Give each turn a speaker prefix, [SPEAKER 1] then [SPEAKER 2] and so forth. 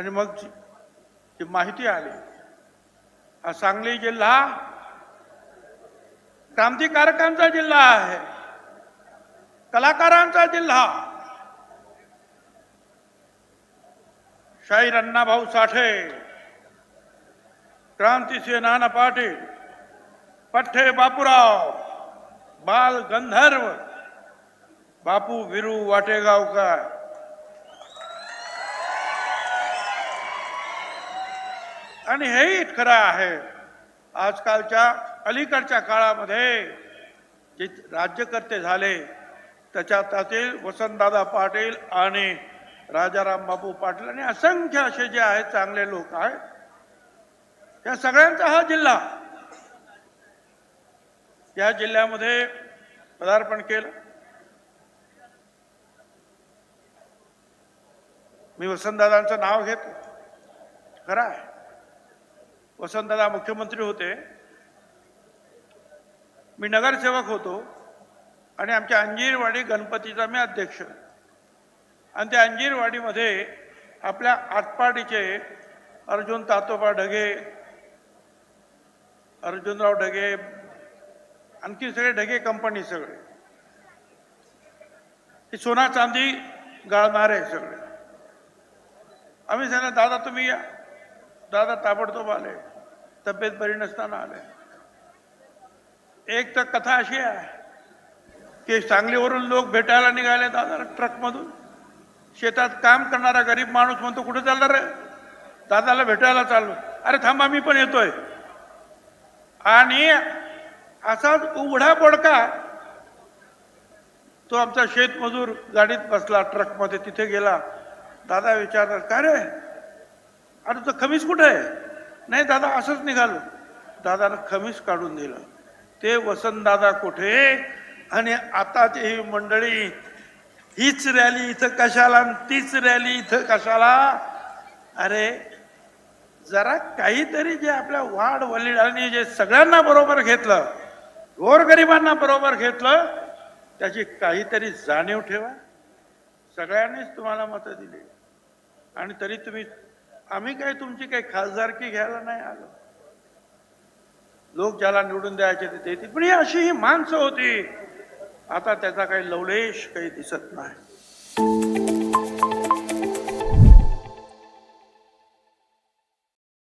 [SPEAKER 1] आणि मग ती माहिती आली. हा सांगली जिल्हा क्रांतिकारकांचा जिल्हा आहे. कलाकारांचा जिल्हा. शाहीर अण्णाभाऊ साठे क्रांतीसिंह नाना पाटील पठ्ठे बापूराव बाल गंधर्व बापू विरू वाटेगावकर. आणि हेही खरं आहे. आजकालच्या अलीकडच्या काळामध्ये जे राज्यकर्ते झाले त्याच्यात त्यातील वसंतदादा पाटील आणि राजाराम बापू पाटील आणि असंख्य असे जे आहेत चांगले लोक आहेत या सगळ्यांचा हा जिल्हा या जिल्ह्यामध्ये पदार्पण केलं. मी वसंतदादांचं नाव घेतो. खरं आहे. वसंतदादा मुख्यमंत्री होते. मी नगरसेवक होतो आणि आमच्या अंजीरवाडी गणपतीचा मी अध्यक्ष. आणि त्या अंजीरवाडीमध्ये आपल्या आटपाडीचे अर्जुन तातोबा ढगे अर्जुनराव ढगे आणखी सगळे ढगे कंपनी सगळे. हे सोना चांदी गाळणारे सगळे. आम्ही सांगा दादा तुम्ही या. दादा ताबडतोब आले. तब्येत बरी नसताना आले. एक तर कथा अशी आहे की सांगलीवरून लोक भेटायला निघाले दादा ट्रकमधून. शेतात काम करणारा गरीब माणूस म्हणतो कुठे चालणार रे? दादाला भेटायला चाललो. अरे थांबा मी पण येतोय. आणि असाच उघडा पडका तो आमचा शेतमजूर गाडीत बसला ट्रकमध्ये तिथे गेला. दादा विचारणार काय रे? अरे तो खमीस कुठे आहे? नाही दादा असंच निघालो. दादानं खमीस काढून दिलं. ते वसंतदादा कुठे? आणि आताची ही मंडळी हीच रॅली इथं कशाला आणि तीच रॅली इथं कशाला? अरे जरा काहीतरी जे आपल्या वाढ वडिलांनी जे सगळ्यांना बरोबर घेतलं गोरगरिबांना बरोबर घेतलं त्याची काहीतरी जाणीव ठेवा. सगळ्यांनीच तुम्हाला मतं दिली. आणि तरी तुम्ही आम्ही काय तुमची काही खासदारकी घ्यायला नाही आलो. लोक ज्याला निवडून द्यायचे ते देतील. पण ही अशी ही माणसं होती. आता त्याचा काही लवलेश काही दिसत नाही.